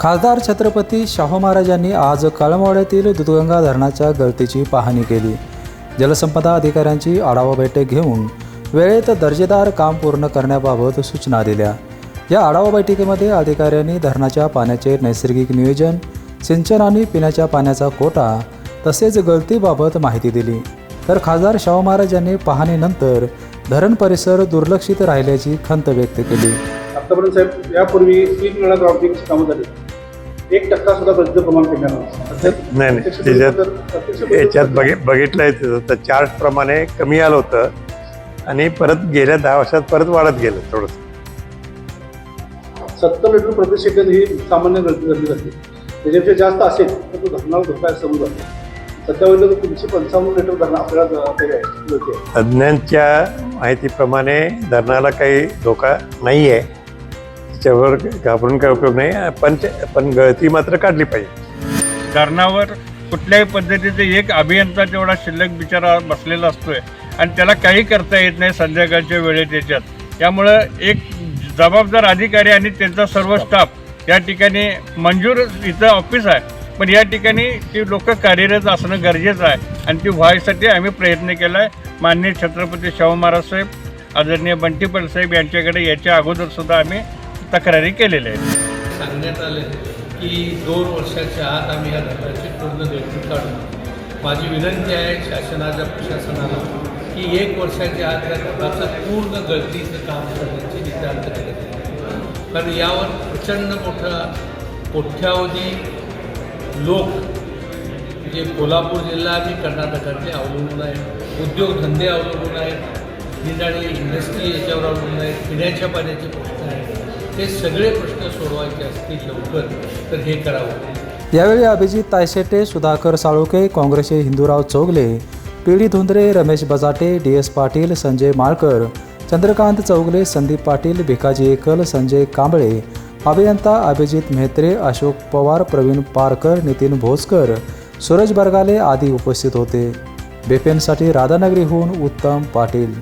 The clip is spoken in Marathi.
खासदार छत्रपती शाहू महाराजांनी आज कळमवाड्यातील दुधगंगा धरणाच्या गळतीची पाहणी केली. जलसंपदा अधिकाऱ्यांची आढावा बैठक घेऊन वेळेत दर्जेदार काम पूर्ण करण्याबाबत सूचना दिल्या. या आढावा बैठकीमध्ये अधिकाऱ्यांनी धरणाच्या पाण्याचे नैसर्गिक नियोजन सिंचन आणि पिण्याच्या पाण्याचा कोटा तसेच गळतीबाबत माहिती दिली. तर खासदार शाहू महाराज यांनी पाहणीनंतर धरण परिसर दुर्लक्षित राहिल्याची खंत व्यक्त केली. आतापर्यंत साहेब यापूर्वी तीन वेळा ग्राउंडिंगची कामं झाली. एक टक्का सुद्धा गळतीचं प्रमाण कमी आलं नाही नाही. त्याच्यात याच्यात बघि बघितलंय तिथं तर चार्टप्रमाणे कमी आलं होतं आणि परत गेल्या दहा वर्षात परत वाढत गेलं थोडंसं. सत्तर लिटर प्रति सेकंद ही सामान्य गळती झाली जाते. त्याच्यापेक्षा जास्त असेल तर तो धरणाला धोका आहे समोर जातो सध्या वेळेला तीनशे पंचावन्न लिटर धरण आपल्याला आहे आहे. तज्ज्ञांच्या माहितीप्रमाणे धरणाला काही धोका नाही आहे त्याच्यावर घाबरून काय उपयोग नाही. पण ते- पण गळती मात्र काढली पाहिजे. धरणावर कुठल्याही पद्धतीचे एक अभियंता तेवढा शिल्लक बिचारा बसलेला असतोय आणि त्याला काही करता येत नाही संध्याकाळच्या वेळेत याच्यात. त्यामुळं एक जबाबदार अधिकारी आणि त्यांचा सर्व स्टाफ या ठिकाणी मंजूर इथं ऑफिस आहे. पण या ठिकाणी ती लोक कार्यरत असणं गरजेचं आहे आणि ती व्हायसाठी आम्ही प्रयत्न केला आहे माननीय छत्रपती शाहू महाराज साहेब आदरणीय बंटीपल साहेब यांच्याकडे याच्या अगोदर सुद्धा आम्ही तक्रारी केलेल्या आहेत. सांगण्यात आले की दोन वर्षाच्या आत आम्ही या धरणाची पूर्ण गळती काढू माझी विनंती आहे शासनाच्या प्रशासनाला की एक वर्षाच्या आत या धरणाचं पूर्ण गळतीचं काम करण्याची नितांत कारण यावर प्रचंड मोठा कोठ्यावधी लोक जे कोल्हापूर जिल्हा आणि कर्नाटकातले अवलंबून आहेत उद्योगधंदे अवलंबून आहेत निराळी इंडस्ट्री याच्यावर अवलंबून आहेत पिण्याच्या पाण्याचे प्रश्न आहेत. ते सगळे प्रश्न सोडवायचे असतील लवकर तर हे करावं. यावेळी अभिजित तायशेटे सुधाकर साळुके काँग्रेसचे Hindurao Chougale P D Dhundre Ramesh Bajate D S Patil Sanjay Malkar Chandrakant Chougale Sandeep Patil Bhikaji Ekal Sanjay Kamble अभियंता अभिजित म्हेत्रे अशोक पवार प्रवीण पारकर नितीन भोसकर सूरज बरगाले आदी उपस्थित होते. बेपेनसाठी राधानगरीहून उत्तम पाटील.